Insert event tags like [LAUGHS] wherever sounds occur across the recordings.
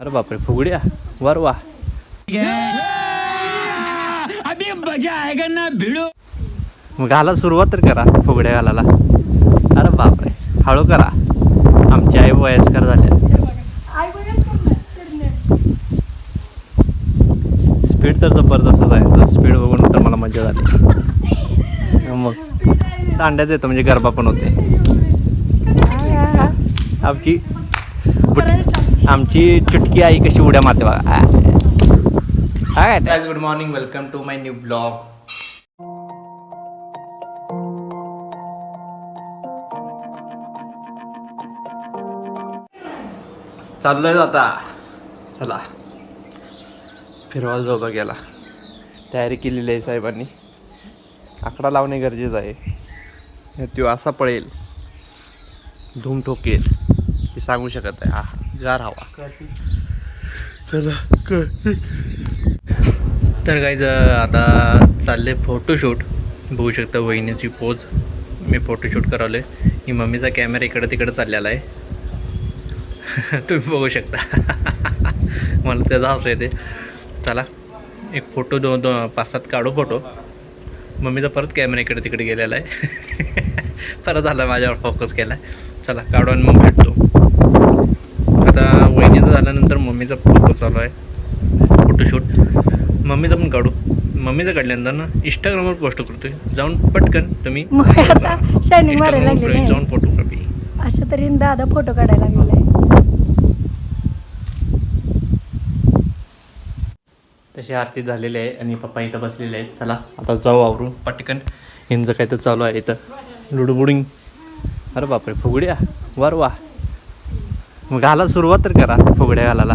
अरे बापरे फुगड्या. वर वा. अभी मजा आएगा ना भिड़ो. मग घाला सुरुवात तर करा फुगड्या घालायला अरे बापरे हळू करा. आमची आई वयस्कर झाल्या स्पीड तर जबरदस्तच आहे. तर स्पीड बघून तर मला मजा झाली. मग दांड्यात येतं म्हणजे गरबा पण होते. आमची आमची चुटकी आई कशी उड्या मारते बघा. Hi good morning welcome to my new blog चाललोय आता. चला. फिरवाल बाबा गेला. तयारी केलेली आहे साहेबांनी. आकडा लावणे गरजेचं आहे. तो असा पळेल. धूम ठोकेल. हे सांगू शकत आहे आहा. गार हवा. चला तर काही आता चालले फोटोशूट बघू शकता वहिनीची पोज मी फोटोशूट करवले ही मम्मीचा कॅमेरा इकडं तिकडं चाललेला आहे. [LAUGHS] तुम्ही बघू शकता. [LAUGHS] मला त्याचा हसू येते. चला एक फोटो दोन दोन पाच सात काढू फोटो मम्मीचा परत कॅमेरा इकडे तिकडे गेलेला आहे. [LAUGHS] परत आला माझ्यावर फोकस केला. आहे चला काढू आणि मग भेटतो. मम्मीचा फोटो चालू आहे. फोटोशूट मम्मीचा पण काढू. मम्मीचं काढल्यानंतर ना इंस्टाग्रामवर पोस्ट करतोय. जाऊन पटकन तुम्ही मग आता शायनिंग मारायला जाऊन आहे फोटोग्राफी अशा तऱ्हेने दादा फोटो काढायला लागलेला आहे. तशी आरती झालेली आहे आणि पप्पा इथं बसलेले आहेत. चला आता जाऊ आवरून पटकन. यांचं काय तर चालू आहे इथं. लुडबुडिंग. अरे बापरे फुगड्या. वर वा. मग घाला सुरुवात तर करा फुगड्या घालायला.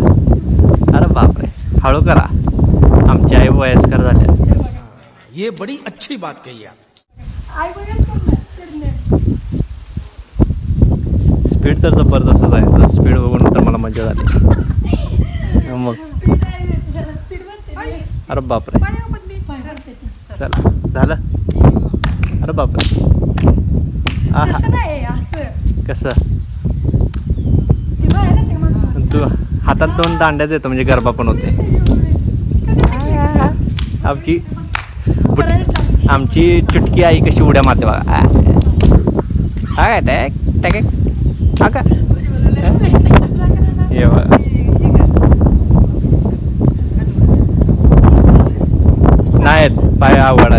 अरे बापरे. हळू करा. आमची आई वयस्कर झाल्या ये बड़ी अच्छी बात कही स्पीड तर जबरदस्तच आहे. तर स्पीड बघून तर मला मजा झाली. मग. अरे बापरे. चला झालं. अरे बापरे. आहा. कसं? तू हातात दोन दांड्याच येतं म्हणजे गरबा पण होते आमची आमची चुटकी आई कशी उड्या मारते बघा. हा काय टॅक टॅक हा का? हे बघा. नाहीत पाय आवड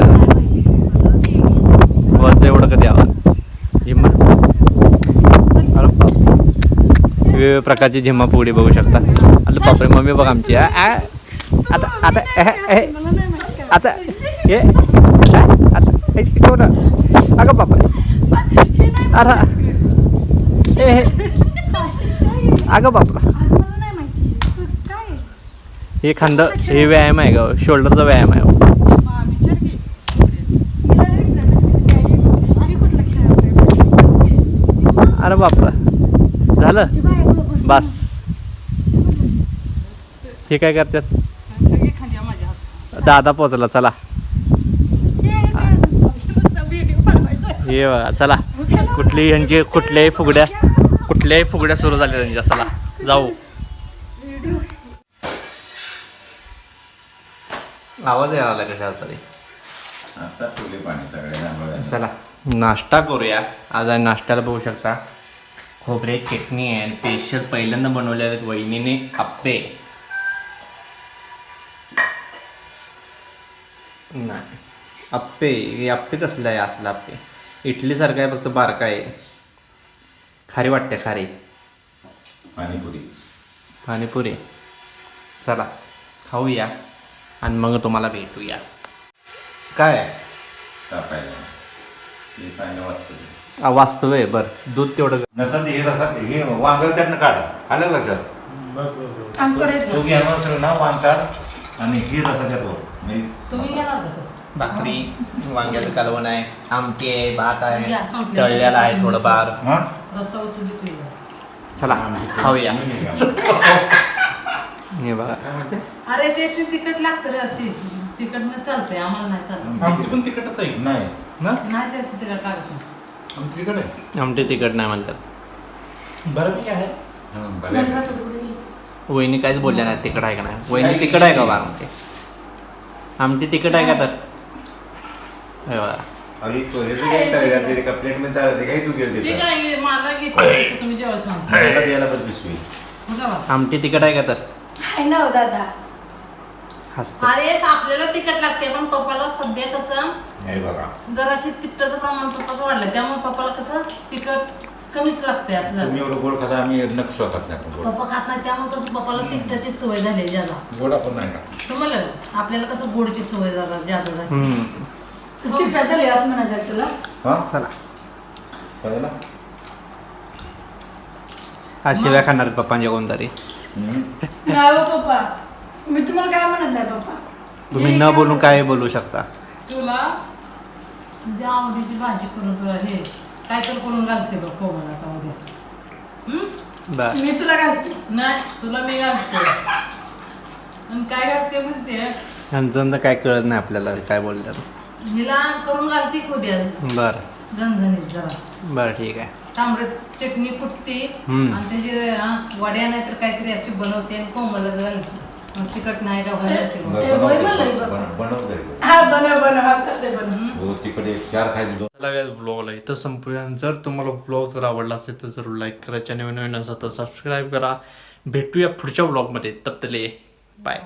वरचं एवढं कधी आवाज झिम्मा अरे बाप वेगवेगळ्या प्रकारची झिम्मा पोळी बघू शकता. आता बापरे मम्मी बघ आमची. आता आता आता हे आता अगं बापरे. अरे हे अगं बापरा. हे खांद हे व्यायाम आहे का शोल्डरचा व्यायाम आहे. अरे बापरा. झालं? बस. हे काय करतात? दादा पोचला चला. हे बघा चला. कुठली ह्यांची कुठल्याही फुगड्या कुठल्याही फुगड्या सुरू झाल्या त्यांच्या चला जाऊ. आवाज यायला लागला कशाला तरी? चला नाश्ता करूया. आज आणि नाश्त्याला बघू शकता. खोबरे चटणी आहे स्पेशल पहिल्यांदा बनवलेले आहेत वहिनीने आप्पे नाही. आप्पे हे आप्पे कसलं आहे असलं आप्पे इडलीसारखं आहे फक्त बारका आहे. खारी वाटते खारी. पाणीपुरी. पाणीपुरी. चला खाऊया आणि मग तुम्हाला भेटूया. काय? वाजतं आ, वास्तव आहे बरं. दूध तेवढं नसत हे रसात हे वांग त्यातनं काढ. आलं का लक्षात? तू घ्या नसेल ना वांग काढ आणि हे रसा त्यात वर. म्हणजे भाकरी वांग्याचं कालवण आहे आमटी आहे भात आहे घ्या, संपलं. तळलेला आहे थोडंफार. हा? चला. खाऊया. हे बघा. अरे ते तिकट लागतं रे ते तिकटमध्ये चालतंय आम्हाला नाही चालत. आमटी पण तिखटच आहे. नाही. ना? नाही ते तिकट लागत नाही. आमटी तिखट आहे आमटी तिखट नाही म्हणतात. बऱ्यापैकी आहे. हं, भले. वहिनी काहीच बोलल्या नाही तिकड आहे का नाही? वहिनी तिकड आहे का बा आमची आमची तिकट आहे का तर? हे बघा. अभी तो हे आहे, ते आहे, ते तू आहे मला तुम्ही जेव्हा सांग. द्यायला पण पिशवी आमटी तिकट आहे का तर? आहे ना हो दादा. हसते अरे आपल्याला तिखट लागते पण पप्पाला सध्या कसं हे बघा. जराशी तिखटाचं प्रमाण पप्पाचं वाढलं त्यामुळे पप्पाला कसं तिखट कमीच लागते असं झालं. तुम्ही एवढं गोड खाता आम्ही नक्की खात नाही आपण गोड. पप्पा खात नाही त्यामुळे कसं पप्पाला तिखटाची सवय झाली ज्यादा. गोड आपण नाही खात समजलं का? आपल्याला कसं गोडची सवय झाला ज्यादा झाली. हम्म. झाली असं म्हणायचं आहे तुला? हा? चला. कळलं? हा शिव्या खाणार पप्पांच्या कोणतरी. हम्म. नाही हो पप्पा. मी तुम्हाला काय म्हणत नाही पप्पा तुम्ही न बोलून काय बोलू शकता? तुला तुझ्या आवडीची भाजी करून तुला हे काय तर करून घालते बघ कोमल आता उद्या? बर. मी तुला घालते. नाही तुला मी घालते. आणि काय घालते म्हणते? यांचं तर काय कळत नाही आपल्याला काय बोलतात. हिला करून घालते की उद्या. बर. झणझणीत जरा. बर ठीक आहे. तांबडे चटणी कुटते हम्म. आणि त्याची हा, वड्या नाही तर काहीतरी अशी बनवते आणि कोमलला घालते. तिखट नाही का म्हणलं हे ब्लॉगला इथं संपूया. जर तुम्हाला ब्लॉग जर आवडला असेल तर जरूर लाईक करा. चॅनल नवीन असेल तर सबस्क्राईब करा. भेटूया पुढच्या ब्लॉगमध्ये तप्तले बाय